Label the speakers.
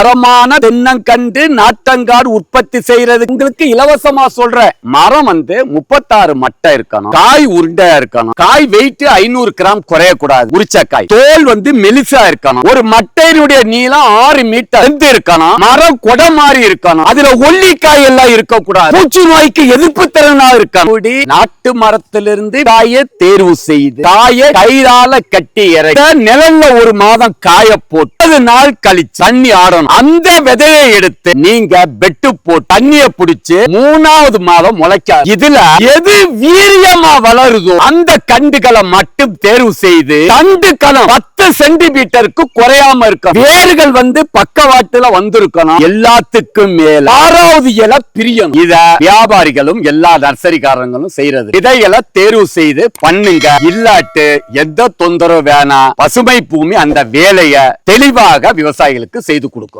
Speaker 1: தரமான தென்னங்கன்று நாட்டங்காடு உற்பத்தி செய்யறது. உங்களுக்கு இலவசமா சொல்றேன். மரம் வந்து முப்பத்தாறு மட்டை இருக்கணும். காய் உருண்டையா இருக்கணும். காய் வெயிட் ஐநூறு கிராம் குறைய கூடாது உரிச்ச காய் தோல் வந்து மெலிசா இருக்கணும். ஒரு மட்டையினுடைய நீளம் ஆறு மீட்டர் வந்து இருக்கணும். மரம் கொடை மாதிரி இருக்கணும். அதுல ஒல்லிக்காய் எல்லாம் இருக்க கூடாது பூச்சி நோய்க்கு எதிர்ப்பு திறனா இருக்கணும். நாட்டு மரத்திலிருந்து காயை தேர்வு செய்து காயை கயிறால கட்டி இறக்க நிழல்ல ஒரு மாதம் காய போட்டு அது நாள் கழிச்சு தண்ணி ஆடணும். அந்த விதையை எடுத்து நீங்க பெட்டு போட்டு தண்ணிய புடிச்சு மூணாவது மாதம் முளைக்க இதுல எது வீரியமா வளருதோ அந்த கண்டுகளை மட்டும் தேர்வு செய்து தண்டு களம் பத்து சென்டிமீட்டருக்கு குறையாம இருக்கும் வேர்கள் வந்து பக்கவாட்டுல வந்திருக்கணும். எல்லாத்துக்கும் மேல ஆறாவது இலை பிரியணும். இத வியாபாரிகளும் எல்லா நர்சரிக்காரங்களும் செய்யறது. இதையெல்லாம் தேர்வு செய்து பண்ணுங்க. இல்லாட்டு எந்த தொந்தரவு வேணாம். பசுமை பூமி அந்த வேலையை தெளிவாக விவசாயிகளுக்கு செய்து கொடுக்கும்.